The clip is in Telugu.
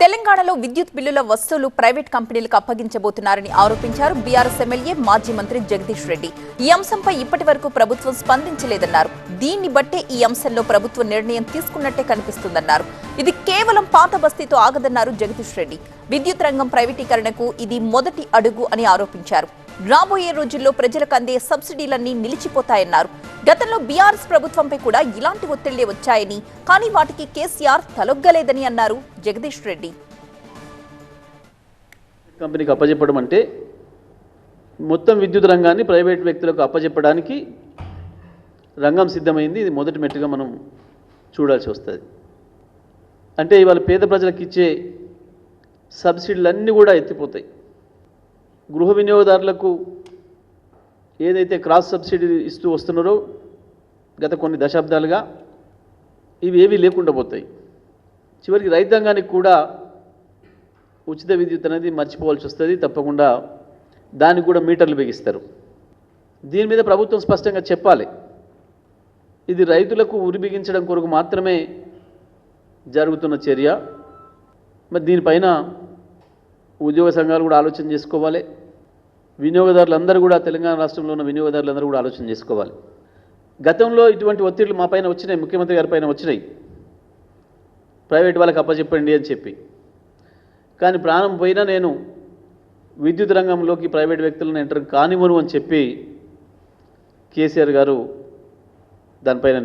తెలంగాణలో విద్యుత్ బిల్లుల వస్తువులు ప్రైవేట్ కంపెనీలకు అప్పగించబోతున్నారని ఆరోపించారు బీఆర్ఎస్ ఎమ్మెల్యే మాజీ మంత్రి జగదీష్ రెడ్డి. ఈ అంశంపై ఇప్పటి వరకు ప్రభుత్వం స్పందించలేదన్నారు. దీన్ని బట్టే ఈ అంశంలో ప్రభుత్వం నిర్ణయం తీసుకున్నట్టే కనిపిస్తుందన్నారు. ఇది కేవలం పాత బస్తీతో ఆగదన్నారు జగదీష్ రెడ్డి. విద్యుత్ రంగం ప్రైవేటీకరణకు ఇది మొదటి అడుగు అని ఆరోపించారు. రాబోయే రోజుల్లో ప్రజలకు అందే సబ్సిడీలన్నీ నిలిచిపోతాయన్నారు. గతంలో బీఆర్ఎస్ ప్రభుత్వంపై కూడా ఇలాంటి ఒత్తిళ్ళే వచ్చాయని కానీ వాటికి కేసీఆర్ తలొగ్గలేదని అన్నారు జగదీష్ రెడ్డి. కంపెనీకి అప్పచెప్పడం అంటే మొత్తం విద్యుత్ రంగాన్ని ప్రైవేట్ వ్యక్తులకు అప్పచెప్పడానికి రంగం సిద్ధమైంది. ఇది మొదటి మెట్టుగా మనం చూడాల్సి వస్తుంది. అంటే ఇవాళ పేద ప్రజలకు ఇచ్చే సబ్సిడీలన్నీ కూడా ఎత్తిపోతాయి. గృహ వినియోగదారులకు ఏదైతే క్రాస్ సబ్సిడీ ఇస్తూ వస్తున్నారో గత కొన్ని దశాబ్దాలుగా ఇవి ఏవి లేకుండా పోతాయి. చివరికి రైతాంగానికి కూడా ఉచిత విద్యుత్ అనేది మర్చిపోవాల్సి వస్తుంది తప్పకుండా దానికి కూడా మీటర్లు బిగిస్తారు. దీని మీద ప్రభుత్వం స్పష్టంగా చెప్పాలి. ఇది రైతులకు ఉరి బిగించడం కొరకు మాత్రమే జరుగుతున్న చర్య. మరి దీనిపైన ఉద్యోగ సంఘాలు కూడా ఆలోచన చేసుకోవాలి. వినియోగదారులందరూ కూడా తెలంగాణ రాష్ట్రంలో ఉన్న వినియోగదారులందరూ కూడా ఆలోచన చేసుకోవాలి. గతంలో ఇటువంటి ఒత్తిళ్ళు మా పైన వచ్చినాయి ముఖ్యమంత్రి గారి పైన వచ్చినాయి. ప్రైవేట్ వాళ్ళకి అప్పచెప్పండి అని చెప్పి. కానీ ప్రాణం పోయినా నేను విద్యుత్ రంగంలోకి ప్రైవేట్ వ్యక్తులను ఎంటర్ కానివ్వను అని చెప్పి కేసీఆర్ గారు దానిపైన